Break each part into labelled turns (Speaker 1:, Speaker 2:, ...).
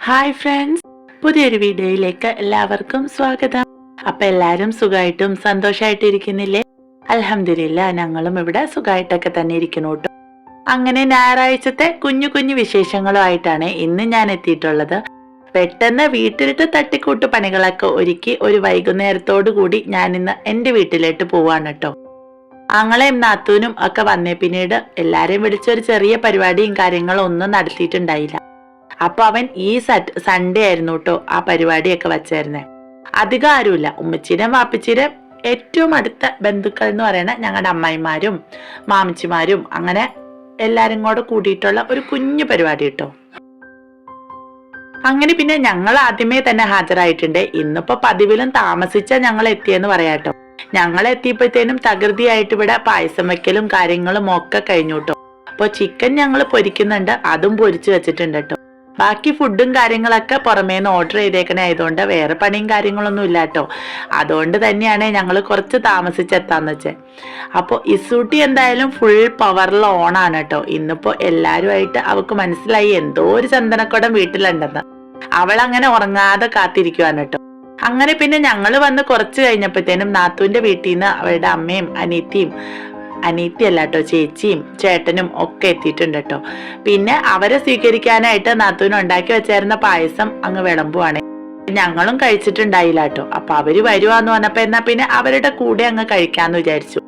Speaker 1: Hi friends പുതിയൊരു വീഡിയോയിലേക്ക് എല്ലാവർക്കും സ്വാഗതം. അപ്പൊ എല്ലാരും സുഖമായിട്ടും സന്തോഷമായിട്ട് ഇരിക്കുന്നില്ലേ അലഹമില്ല ഞങ്ങളും ഇവിടെ സുഖമായിട്ടൊക്കെ തന്നെ ഇരിക്കുന്നു കേട്ടോ. അങ്ങനെ ഞായറാഴ്ചത്തെ കുഞ്ഞു കുഞ്ഞു വിശേഷങ്ങളുമായിട്ടാണ് ഇന്ന് ഞാൻ എത്തിയിട്ടുള്ളത്. പെട്ടെന്ന് വീട്ടിലിട്ട് തട്ടിക്കൂട്ട് പണികളൊക്കെ ഒരുക്കി ഒരു വൈകുന്നേരത്തോടു കൂടി ഞാൻ ഇന്ന് എന്റെ വീട്ടിലോട്ട് പോവാണ് കേട്ടോ. ആങ്ങളെയും നാത്തൂനും ഒക്കെ വന്നേ പിന്നീട് എല്ലാരെയും വിളിച്ചൊരു ചെറിയ പരിപാടിയും കാര്യങ്ങളും ഒന്നും നടത്തിയിട്ടുണ്ടായില്ല. അപ്പൊ അവൻ ഈ സറ്റ് സൺഡേ ആയിരുന്നു കേട്ടോ ആ പരിപാടിയൊക്കെ വച്ചായിരുന്നേ അധികം ആരുമില്ല. ഉമ്മച്ചീരം വാപ്പച്ചീരം ഏറ്റവും അടുത്ത ബന്ധുക്കൾ എന്ന് പറയുന്ന ഞങ്ങളുടെ അമ്മായിമാരും മാമിച്ചിമാരും അങ്ങനെ എല്ലാരും കൂടെ കൂടിയിട്ടുള്ള ഒരു കുഞ്ഞു പരിപാടി കേട്ടോ അങ്ങനെ പിന്നെ ഞങ്ങൾ ആദ്യമേ തന്നെ ഹാജരായിട്ടുണ്ട്. ഇന്നിപ്പോ പതിവിലും താമസിച്ച ഞങ്ങൾ എത്തിയെന്ന് പറയാട്ടോ ഞങ്ങൾ എത്തിയപ്പോഴത്തേനും തകൃതിയായിട്ട് ഇവിടെ പായസം വെക്കലും കാര്യങ്ങളും ഒക്കെ കഴിഞ്ഞു കേട്ടോ അപ്പൊ ചിക്കൻ ഞങ്ങൾ പൊരിക്കുന്നുണ്ട്. അതും പൊരിച്ചു വെച്ചിട്ടുണ്ട് കേട്ടോ ബാക്കി ഫുഡും കാര്യങ്ങളൊക്കെ പുറമേ നിന്ന് ഓർഡർ ചെയ്തേക്കണേ ആയതുകൊണ്ട് വേറെ പണിയും കാര്യങ്ങളൊന്നും ഇല്ല കേട്ടോ അതുകൊണ്ട് തന്നെയാണ് ഞങ്ങൾ കുറച്ച് താമസിച്ചെത്താന്ന് വെച്ചേ. അപ്പോൾ ഇസൂട്ടി എന്തായാലും ഫുൾ പവറിൽ ഓണാണ് കേട്ടോ ഇന്നിപ്പോൾ എല്ലാവരുമായിട്ട് അവൾക്ക് മനസ്സിലായി എന്തോ ഒരു ചന്ദനക്കുടം വീട്ടിലുണ്ടെന്ന്. അവൾ അങ്ങനെ ഉറങ്ങാതെ കാത്തിരിക്കുവാണ് കേട്ടോ അങ്ങനെ പിന്നെ ഞങ്ങൾ വന്ന് കുറച്ച് കഴിഞ്ഞപ്പോഴത്തേനും നാത്തുവിന്റെ വീട്ടിൽ നിന്ന് അവളുടെ അമ്മയും അനിയത്തിയും അനീത്തി അല്ല കേട്ടോ ചേച്ചിയും ചേട്ടനും ഒക്കെ എത്തിയിട്ടുണ്ട് കേട്ടോ. പിന്നെ അവരെ സ്വീകരിക്കാനായിട്ട് നാത്തൂന് ഉണ്ടാക്കി വെച്ചായിരുന്ന പായസം അങ്ങ് വിളമ്പുവാണ്. ഞങ്ങളും കഴിച്ചിട്ടുണ്ടായില്ല കേട്ടോ. അപ്പൊ അവർ വരുവാന്ന് പറഞ്ഞപ്പോ എന്നാ പിന്നെ അവരുടെ കൂടെ അങ്ങ് കഴിക്കാന്ന് വിചാരിച്ചു.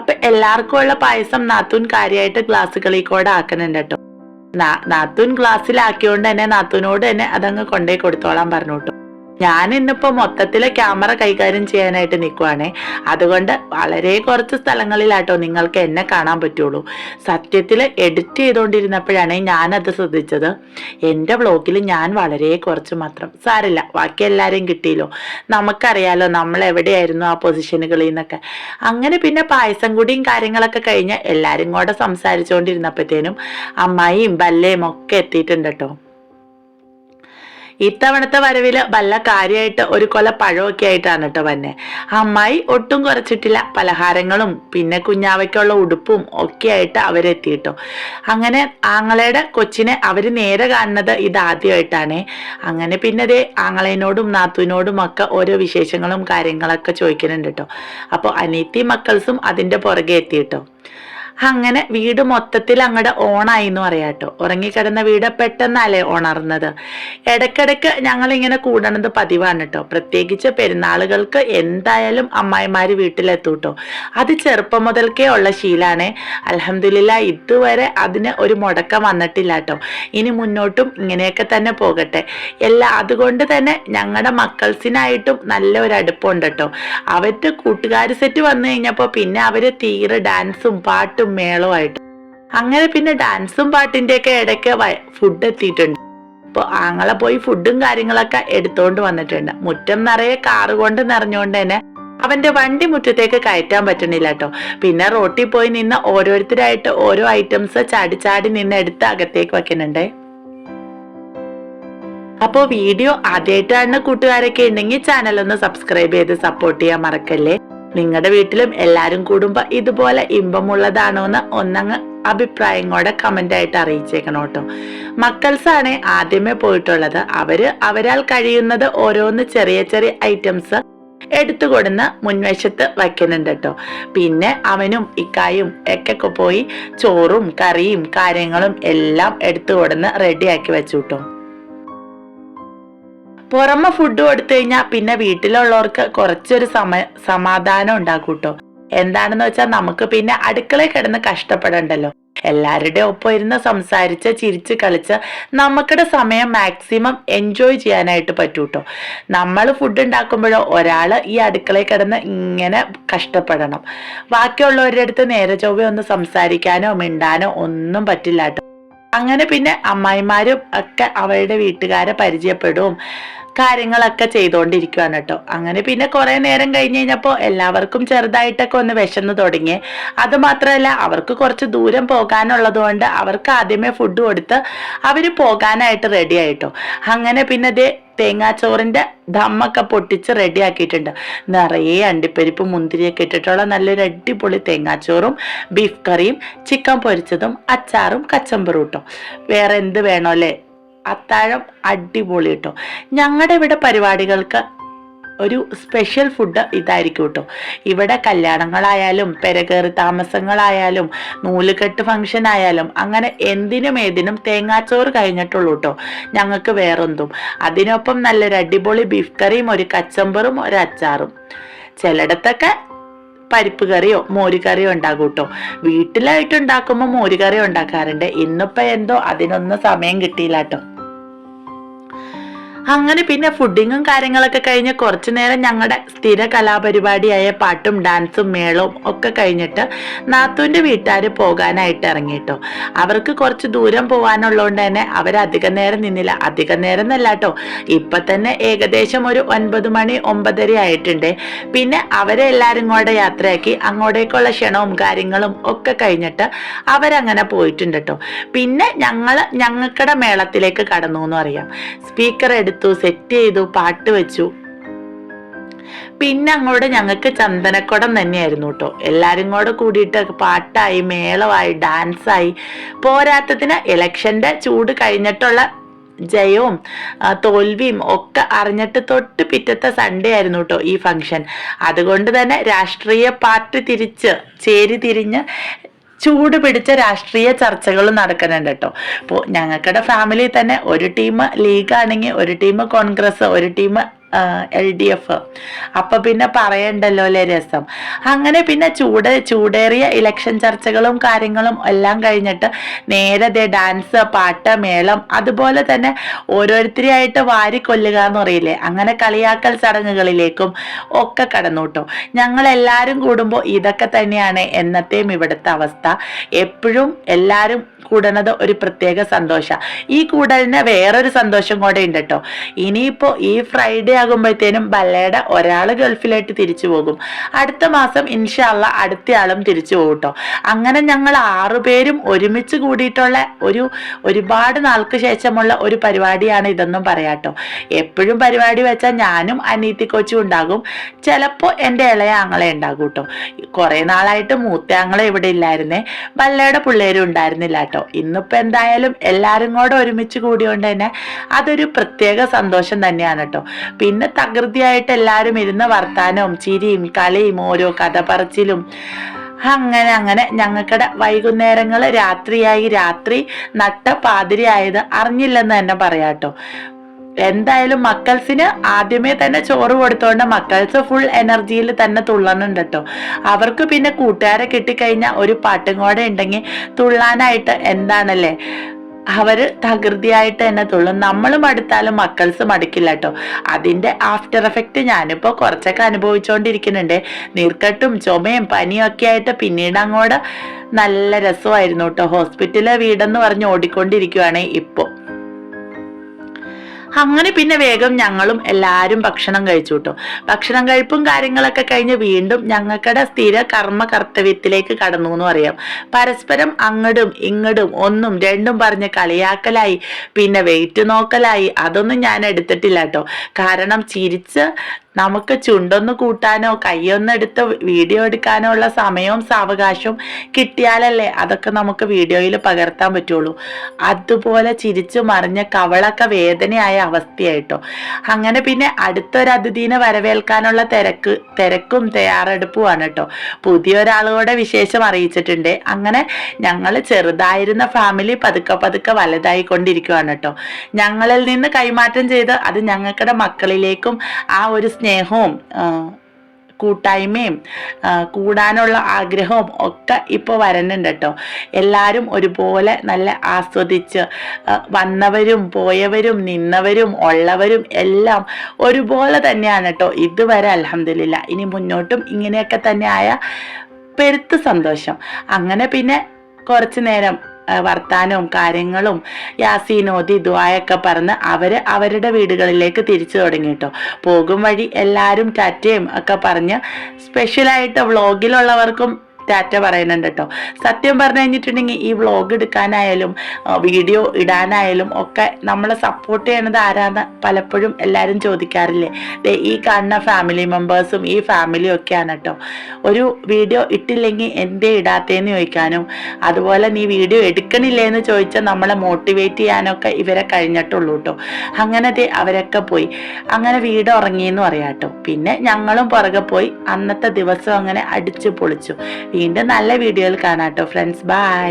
Speaker 1: അപ്പൊ എല്ലാവർക്കും ഉള്ള പായസം നാത്തൂൻ കാര്യമായിട്ട് ഗ്ലാസ്സുകളിൽ കൂടെ ആക്കുന്നുണ്ട് കേട്ടോ. നാത്തൂൻ ഗ്ലാസ്സിലാക്കിയോണ്ട് തന്നെ നാത്തൂനോട് തന്നെ അതങ്ങ് കൊണ്ടേ കൊടുത്തോളാൻ പറഞ്ഞു കേട്ടോ. ഞാൻ ഇന്നിപ്പോ മൊത്തത്തിലെ ക്യാമറ കൈകാര്യം ചെയ്യാനായിട്ട് നിൽക്കുവാണേ അതുകൊണ്ട് വളരെ കുറച്ച് സ്ഥലങ്ങളിലാട്ടോ നിങ്ങൾക്ക് എന്നെ കാണാൻ പറ്റുള്ളൂ. സത്യത്തിൽ എഡിറ്റ് ചെയ്തുകൊണ്ടിരുന്നപ്പോഴാണ് ഞാനത് ശ്രദ്ധിച്ചത്. എന്റെ വ്ളോഗിൽ ഞാൻ വളരെ കുറച്ച് മാത്രം. സാരില്ല ബാക്കി എല്ലാവരെയും കിട്ടിയല്ലോ. നമുക്കറിയാലോ നമ്മൾ എവിടെയായിരുന്നു ആ പൊസിഷനുകളിൽ നിന്നൊക്കെ. അങ്ങനെ പിന്നെ പായസം കൂടിയും കാര്യങ്ങളൊക്കെ കഴിഞ്ഞ് എല്ലാവരും കൂടെ സംസാരിച്ചുകൊണ്ടിരുന്നപ്പോഴത്തേനും അമ്മായിയും ബല്ലയും ഒക്കെ എത്തിയിട്ടുണ്ട് കേട്ടോ. ഇത്തവണത്തെ വരവിൽ വല്ല കാര്യമായിട്ട് ഒരു കൊല പഴമൊക്കെ ആയിട്ടാണ് കേട്ടോ വന്നെ. അമ്മായി ഒട്ടും കുറച്ചിട്ടില്ല. പലഹാരങ്ങളും പിന്നെ കുഞ്ഞാവയ്ക്കുള്ള ഉടുപ്പും ഒക്കെ ആയിട്ട് അവരെത്തിയിട്ടോ. അങ്ങനെ ആങ്ങളയുടെ കൊച്ചിനെ അവർ നേരെ കാണുന്നത് ഇതാദ്യമായിട്ടാണ് അങ്ങനെ പിന്നെ ദേ ആങ്ങളേനോടും നാത്തുവിനോടും ഒക്കെ ഓരോ വിശേഷങ്ങളും കാര്യങ്ങളൊക്കെ ചോദിക്കുന്നുണ്ട് കേട്ടോ അപ്പോൾ അനീത്തി മക്കൾസും അതിന്റെ പുറകെ എത്തിയിട്ടോ. അങ്ങനെ വീട് മൊത്തത്തിൽ അങ്ങടെ ഓണായി എന്ന് പറയാം കേട്ടോ ഉറങ്ങിക്കിടന്ന വീട് പെട്ടെന്നല്ലേ ഉണർന്നത് ഇടയ്ക്കിടയ്ക്ക് ഞങ്ങൾ ഇങ്ങനെ കൂടണത് പതിവാണ് കേട്ടോ പ്രത്യേകിച്ച് പെരുന്നാളുകൾക്ക് എന്തായാലും അമ്മായിമാര് വീട്ടിലെത്തും കേട്ടോ അത് ചെറുപ്പം മുതൽക്കേ ഉള്ള ശീലാണ്. അലഹമില്ല ഇതുവരെ അതിന് ഒരു മുടക്കം വന്നിട്ടില്ല കേട്ടോ ഇനി മുന്നോട്ടും ഇങ്ങനെയൊക്കെ തന്നെ പോകട്ടെ. എല്ലാ അതുകൊണ്ട് തന്നെ ഞങ്ങളുടെ മക്കൾസിനായിട്ടും നല്ല ഒരു അടുപ്പമുണ്ട് കേട്ടോ അവരുടെ കൂട്ടുകാർ സെറ്റ് വന്നു കഴിഞ്ഞപ്പോൾ പിന്നെ അവർ തീരെ ഡാൻസും പാട്ടും മേളവുമായിട്ട്. അങ്ങനെ പിന്നെ ഡാൻസും പാട്ടിന്റെ ഒക്കെ ഇടയ്ക്ക് ഫുഡ് എത്തിയിട്ടുണ്ട്. അപ്പോൾ ആങ്ങളെ പോയി ഫുഡും കാര്യങ്ങളൊക്കെ എടുത്തോണ്ട് വന്നിട്ടുണ്ട്. മുറ്റം നിറയെ കാറ് കൊണ്ട് നിറഞ്ഞുകൊണ്ട് തന്നെ അവന്റെ വണ്ടി മുറ്റത്തേക്ക് കയറ്റാൻ പറ്റണില്ല കേട്ടോ പിന്നെ റോട്ടിൽ പോയി നിന്ന് ഓരോരുത്തരായിട്ട് ഓരോ ഐറ്റംസ് ചാടി ചാടി നിന്ന് എടുത്ത് അകത്തേക്ക് വെക്കുന്നുണ്ടേ. അപ്പോൾ വീഡിയോ ആദ്യമായിട്ടാണ് കൂട്ടുകാരൊക്കെ ഉണ്ടെങ്കിൽ ചാനൽ ഒന്ന് സബ്സ്ക്രൈബ് ചെയ്ത് സപ്പോർട്ട് ചെയ്യാൻ മറക്കല്ലേ? നിങ്ങളുടെ വീട്ടിലും എല്ലാരും കൂടുമ്പോ ഇതുപോലെ ഇമ്പമുള്ളതാണോ എന്ന് ഒന്നങ്ങ് അഭിപ്രായം കൂടെ കമന്റ് ആയിട്ട് അറിയിച്ചേക്കണം കേട്ടോ. മക്കൾസാണ് ആദ്യമേ പോയിട്ടുള്ളത്. അവർ അവരാൽ കഴിയുന്നത് ഓരോന്ന് ചെറിയ ചെറിയ ഐറ്റംസ് എടുത്തു കൊടുന്ന് മുൻവശത്ത് വയ്ക്കുന്നുണ്ട് കേട്ടോ. പിന്നെ അവനും ഇക്കായും ഒക്കെ പോയി ചോറും കറിയും കാര്യങ്ങളും എല്ലാം എടുത്തു കൊടുന്ന് റെഡിയാക്കി വെച്ചു കേട്ടോ. പുറമെ ഫുഡ് കൊടുത്തു കഴിഞ്ഞാൽ പിന്നെ വീട്ടിലുള്ളവർക്ക് കുറച്ചൊരു സമ സമാധാനം ഉണ്ടാക്കും കേട്ടോ എന്താണെന്ന് വെച്ചാൽ നമുക്ക് പിന്നെ അടുക്കളയിൽ കിടന്ന് കഷ്ടപ്പെടണ്ടല്ലോ. എല്ലാവരുടെ ഒപ്പം ഇരുന്ന് സംസാരിച്ച് ചിരിച്ച് കളിച്ച് നമുക്കിടെ സമയം മാക്സിമം എൻജോയ് ചെയ്യാനായിട്ട് പറ്റൂ കേട്ടോ നമ്മൾ ഫുഡ് ഉണ്ടാക്കുമ്പോഴോ ഒരാൾ ഈ അടുക്കളയിൽ കിടന്ന് ഇങ്ങനെ കഷ്ടപ്പെടണം. ബാക്കിയുള്ളവരുടെ അടുത്ത് നേരെ ചൊവ്വ ഒന്ന് സംസാരിക്കാനോ മിണ്ടാനോ ഒന്നും പറ്റില്ല അങ്ങനെ പിന്നെ അമ്മായിമാരും ഒക്കെ അവരുടെ വീട്ടുകാരെ പരിചയപ്പെടും. കാര്യങ്ങളൊക്കെ ചെയ്തുകൊണ്ടിരിക്കുകയാണ് കേട്ടോ. അങ്ങനെ പിന്നെ കുറേ നേരം കഴിഞ്ഞ് കഴിഞ്ഞപ്പോൾ എല്ലാവർക്കും ചെറുതായിട്ടൊക്കെ ഒന്ന് വിശന്ന് തുടങ്ങി. അത് മാത്രമല്ല അവർക്ക് കുറച്ച് ദൂരം പോകാനുള്ളത് കൊണ്ട് അവർക്ക് ആദ്യമേ ഫുഡ് കൊടുത്ത് അവർ പോകാനായിട്ട് റെഡി ആയിട്ടോ. അങ്ങനെ പിന്നെ ദേ തേങ്ങാച്ചോറിന്റെ ദമ്മൊക്കെ പൊട്ടിച്ച് റെഡി ആക്കിയിട്ടുണ്ട്. നിറയെ അണ്ടിപ്പരിപ്പ് മുന്തിരിയൊക്കെ ഇട്ടിട്ടുള്ള നല്ലൊരു അടിപൊളി തേങ്ങാച്ചോറും ബീഫ് കറിയും ചിക്കൻ പൊരിച്ചതും അച്ചാറും കച്ചമ്പറും കേട്ടോ വേറെ എന്ത് വേണോ അല്ലേ? അത്താഴം അടിപൊളി കേട്ടോ. ഞങ്ങളുടെ ഇവിടെ പരിപാടികൾക്ക് ഒരു സ്പെഷ്യൽ ഫുഡ് ഇതായിരിക്കും കേട്ടോ. ഇവിടെ കല്യാണങ്ങളായാലും പെരകേറി താമസങ്ങളായാലും നൂലുകെട്ട് ഫംഗ്ഷൻ ആയാലും അങ്ങനെ എന്തിനും ഏതിനും തേങ്ങാച്ചോറ് കഴിഞ്ഞിട്ടുള്ളൂ കേട്ടോ. ഞങ്ങൾക്ക് വേറെന്തും അതിനൊപ്പം നല്ലൊരു അടിപൊളി ബീഫ് കറിയും ഒരു കച്ചമ്പറും ഒരു അച്ചാറും. ചിലയിടത്തൊക്കെ പരിപ്പ് കറിയോ മോരുകറിയോ ഉണ്ടാകും കേട്ടോ. വീട്ടിലായിട്ട് ഉണ്ടാക്കുമ്പോൾ മോര് കറി ഉണ്ടാക്കാറുണ്ട്. ഇന്നിപ്പോൾ എന്തോ അതിനൊന്നും സമയം കിട്ടിയില്ല കേട്ടോ. അങ്ങനെ പിന്നെ ഫുഡിങ്ങും കാര്യങ്ങളൊക്കെ കഴിഞ്ഞ് കുറച്ചു നേരം ഞങ്ങളുടെ സ്ഥിര കലാപരിപാടിയായ പാട്ടും ഡാൻസും മേളവും ഒക്കെ കഴിഞ്ഞിട്ട് നാത്തൂന്റെ വീട്ടുകാർ പോകാനായിട്ട് ഇറങ്ങിയിട്ടോ അവർക്ക് കുറച്ച് ദൂരം പോകാനുള്ളതുകൊണ്ട് തന്നെ അവർ അധികം നേരം നിന്നില്ല. അധികം നേരം എന്നല്ല കേട്ടോ ഇപ്പൊ തന്നെ ഏകദേശം ഒരു ഒൻപത് മണി ഒമ്പതര ആയിട്ടുണ്ട്. പിന്നെ അവരെ എല്ലാവരും കൂടെ യാത്രയാക്കി അങ്ങോട്ടേക്കുള്ള ക്ഷണവും കാര്യങ്ങളും ഒക്കെ കഴിഞ്ഞിട്ട് അവരങ്ങനെ പോയിട്ടുണ്ട് കേട്ടോ പിന്നെ ഞങ്ങൾ ഞങ്ങൾക്കടെ മേളത്തിലേക്ക് കടന്നു എന്ന് അറിയാം സ്പീക്കർ എടുത്തു സെറ്റ് ചെയ്തു പാട്ട് വെച്ചു. പിന്നെ അങ്ങോട്ട് ഞങ്ങൾക്ക് ചന്ദനക്കുടം തന്നെയായിരുന്നു കേട്ടോ. എല്ലാരും കൂടെ കൂടിയിട്ട് പാട്ടായി മേളമായി ഡാൻസായി. പോരാത്തതിന് ഇലക്ഷന്റെ ചൂട് കഴിഞ്ഞിട്ടുള്ള ജയവും തോൽവിയും ഒക്കെ അറിഞ്ഞിട്ട് തൊട്ട് പിറ്റത്തെ സൺഡേ ആയിരുന്നു കേട്ടോ ഈ ഫംഗ്ഷൻ അതുകൊണ്ട് തന്നെ രാഷ്ട്രീയ പാർട്ടി തിരിച്ച് ചേരി തിരിഞ്ഞ് ചൂട് പിടിച്ച രാഷ്ട്രീയ ചർച്ചകളും നടക്കുന്നുണ്ട് കേട്ടോ. അപ്പോൾ ഞങ്ങൾക്കുടെ ഫാമിലി തന്നെ ഒരു ടീം ലീഗാണെങ്കിൽ ഒരു ടീം കോൺഗ്രസ് ഒരു ടീം എൽ ഡി എഫ് അപ്പൊ പിന്നെ പറയണ്ടല്ലോ അല്ലേ രസം? അങ്ങനെ പിന്നെ ചൂട് ചൂടേറിയ ഇലക്ഷൻ ചർച്ചകളും കാര്യങ്ങളും എല്ലാം കഴിഞ്ഞിട്ട് നേരെ ഡാൻസ് പാട്ട് മേളം അതുപോലെ തന്നെ ഓരോരുത്തരെയായിട്ട് വാരി കൊല്ലുക എന്ന് പറയില്ലേ? അങ്ങനെ കളിയാക്കൽ ചടങ്ങുകളിലേക്കും ഒക്കെ കടന്നു ഞങ്ങൾ എല്ലാവരും കൂടുമ്പോൾ ഇതൊക്കെ തന്നെയാണ് എന്നത്തെയും ഇവിടുത്തെ അവസ്ഥ. എപ്പോഴും എല്ലാവരും കൂടുന്നത് ഒരു പ്രത്യേക സന്തോഷ. ഈ കൂടലിന് വേറൊരു സന്തോഷം കൂടെ ഉണ്ട് കേട്ടോ. ഇനിയിപ്പോ ഈ ഫ്രൈഡേ ആകുമ്പോഴത്തേനും ബല്ലയുടെ ഒരാൾ ഗൾഫിലായിട്ട് തിരിച്ചു പോകും. അടുത്ത മാസം ഇൻഷാല്ല അടുത്ത ആളും തിരിച്ചു പോകും കേട്ടോ അങ്ങനെ ഞങ്ങൾ ആറുപേരും ഒരുമിച്ച് കൂടിയിട്ടുള്ള ഒരു ഒരുപാട് നാൾക്ക് ശേഷമുള്ള ഒരു പരിപാടിയാണ് ഇതെന്നും പറയാട്ടോ എപ്പോഴും പരിപാടി വെച്ചാൽ ഞാനും അനീതി കൊച്ചും ഉണ്ടാകും. ചിലപ്പോൾ എന്റെ ഇളയ ആങ്ങളെ ഉണ്ടാകും കേട്ടോ കുറേ നാളായിട്ട് മൂത്ത ആങ്ങളെ ഇവിടെ ഇല്ലായിരുന്നേ. ബല്ലയുടെ പിള്ളേരും ഉണ്ടായിരുന്നില്ല കേട്ടോ ഇന്നിപ്പോൾ എന്തായാലും എല്ലാവരും കൂടെ ഒരുമിച്ച് കൂടിയോണ്ട് തന്നെ അതൊരു പ്രത്യേക സന്തോഷം തന്നെയാണ് കേട്ടോ പിന്നെ തകൃതിയായിട്ട് എല്ലാവരും ഇരുന്ന് വർത്താനവും ചിരിയും കളിയും ഓരോ കഥ പറച്ചിലും അങ്ങനെ അങ്ങനെ ഞങ്ങൾക്കടെ വൈകുന്നേരങ്ങൾ രാത്രിയായി. രാത്രി നട്ട പാതിരിയായത് അറിഞ്ഞില്ലെന്ന് തന്നെ പറയാട്ടോ. എന്തായാലും മക്കൾസിന് ആദ്യമേ തന്നെ ചോറ് കൊടുത്തോണ്ട് മക്കൾസ് ഫുൾ എനർജിയിൽ തന്നെ തുള്ളണുണ്ട് കേട്ടോ അവർക്ക് പിന്നെ കൂട്ടുകാരെ കിട്ടിക്കഴിഞ്ഞാൽ ഒരു പാട്ടും കൂടെ ഉണ്ടെങ്കിൽ തുള്ളാനായിട്ട് എന്താണല്ലേ? അവർ തകൃതിയായിട്ട് തന്നെ തുള്ളും. നമ്മളും മടുത്താലും മക്കൾസും മടുക്കില്ല കേട്ടോ. അതിന്റെ ആഫ്റ്റർ എഫക്റ്റ് ഞാനിപ്പോ കുറച്ചൊക്കെ അനുഭവിച്ചുകൊണ്ടിരിക്കുന്നുണ്ട് നീർക്കെട്ടും ചുമയും പനിയും ഒക്കെ ആയിട്ട് പിന്നീട് അങ്ങോട്ട് നല്ല രസമായിരുന്നു കേട്ടോ. ഹോസ്പിറ്റലിലെ വീടെന്ന് പറഞ്ഞ് ഓടിക്കൊണ്ടിരിക്കുവാണ് ഇപ്പോൾ അങ്ങനെ പിന്നെ വേഗം ഞങ്ങളും എല്ലാവരും ഭക്ഷണം കഴിച്ചു കേട്ടോ ഭക്ഷണം കഴിപ്പും കാര്യങ്ങളൊക്കെ കഴിഞ്ഞ് വീണ്ടും ഞങ്ങൾക്കടെ സ്ഥിര കർമ്മ കർത്തവ്യത്തിലേക്ക് കടന്നു എന്ന് പറയാം. പരസ്പരം അങ്ങടും ഇങ്ങടും ഒന്നും രണ്ടും പറഞ്ഞ് കളിയാക്കലായി പിന്നെ വെയിറ്റ് നോക്കലായി അതൊന്നും ഞാൻ എടുത്തിട്ടില്ല കേട്ടോ കാരണം ചിരിച്ച് നമുക്ക് ചുണ്ടൊന്ന് കൂട്ടാനോ കയ്യൊന്നെടുത്ത് വീഡിയോ എടുക്കാനോ ഉള്ള സമയവും സാവകാശവും കിട്ടിയാലല്ലേ അതൊക്കെ നമുക്ക് വീഡിയോയിൽ പകർത്താൻ പറ്റുള്ളൂ. അതുപോലെ ചിരിച്ചു മറിഞ്ഞ കവളൊക്കെ വേദനയായ അവസ്ഥയായിട്ടോ. അങ്ങനെ പിന്നെ അടുത്തൊരു അതിഥീനെ വരവേൽക്കാനുള്ള തിരക്ക് തിരക്കും തയ്യാറെടുപ്പുമാണ് കേട്ടോ. പുതിയൊരാളുകൂടെ വിശേഷം അറിയിച്ചിട്ടുണ്ട്. അങ്ങനെ ഞങ്ങൾ ചെറുതായിരുന്ന ഫാമിലി പതുക്കെ പതുക്കെ വലുതായിക്കൊണ്ടിരിക്കുകയാണ് കേട്ടോ. ഞങ്ങളിൽ നിന്ന് കൈമാറ്റം ചെയ്ത് അത് ഞങ്ങൾക്കുടെ മക്കളിലേക്കും ആ ഒരു സ്നേഹവും കൂട്ടായ്മയും കൂടാനുള്ള ആഗ്രഹവും ഒക്കെ ഇപ്പോൾ വരുന്നുണ്ട് കേട്ടോ എല്ലാവരും ഒരുപോലെ നല്ല ആസ്വദിച്ച് വന്നവരും പോയവരും നിന്നവരും ഉള്ളവരും എല്ലാം ഒരുപോലെ തന്നെയാണ് കേട്ടോ ഇതുവരെ അലഹമില്ല ഇനി മുന്നോട്ടും ഇങ്ങനെയൊക്കെ തന്നെ ആയ പെരുത്ത് സന്തോഷം. അങ്ങനെ പിന്നെ കുറച്ച് നേരം വർത്താനവും കാര്യങ്ങളും യാസീനോദി ദുആയൊക്കെ പറഞ്ഞ് അവർ അവരുടെ വീടുകളിലേക്ക് തിരിച്ചു തുടങ്ങി കേട്ടോ. പോകും വഴി എല്ലാവരും ടാറ്റയും ഒക്കെ പറഞ്ഞ് സ്പെഷ്യലായിട്ട് വ്ളോഗിലുള്ളവർക്കും ടാറ്റ പറയുന്നുണ്ട് കേട്ടോ സത്യം പറഞ്ഞു കഴിഞ്ഞിട്ടുണ്ടെങ്കിൽ ഈ വ്ളോഗ് എടുക്കാനായാലും വീഡിയോ ഇടാനായാലും ഒക്കെ നമ്മളെ സപ്പോർട്ട് ചെയ്യണത് ആരാന്ന് പലപ്പോഴും എല്ലാവരും ചോദിക്കാറില്ലേ? ഈ കാണുന്ന ഫാമിലി മെമ്പേഴ്സും ഈ ഫാമിലിയും ഒക്കെയാണ് കേട്ടോ ഒരു വീഡിയോ ഇട്ടില്ലെങ്കിൽ എന്തേ ഇടാത്തേന്ന് ചോദിക്കാനും അതുപോലെ നീ വീഡിയോ എടുക്കണില്ലേ എന്ന് ചോദിച്ചാൽ നമ്മളെ മോട്ടിവേറ്റ് ചെയ്യാനൊക്കെ ഇവരെ കഴിഞ്ഞിട്ടുള്ളൂ കേട്ടോ അങ്ങനെ അവരൊക്കെ പോയി. അങ്ങനെ വീട് ഉറങ്ങിയെന്ന് പറയാം കേട്ടോ പിന്നെ ഞങ്ങളും പുറകെ പോയി. അന്നത്തെ ദിവസം അങ്ങനെ അടിച്ചു പൊളിച്ചു. വീണ്ടും നല്ല വീഡിയോയിൽ കാണാം കേട്ടോ ഫ്രണ്ട്സ് ബൈ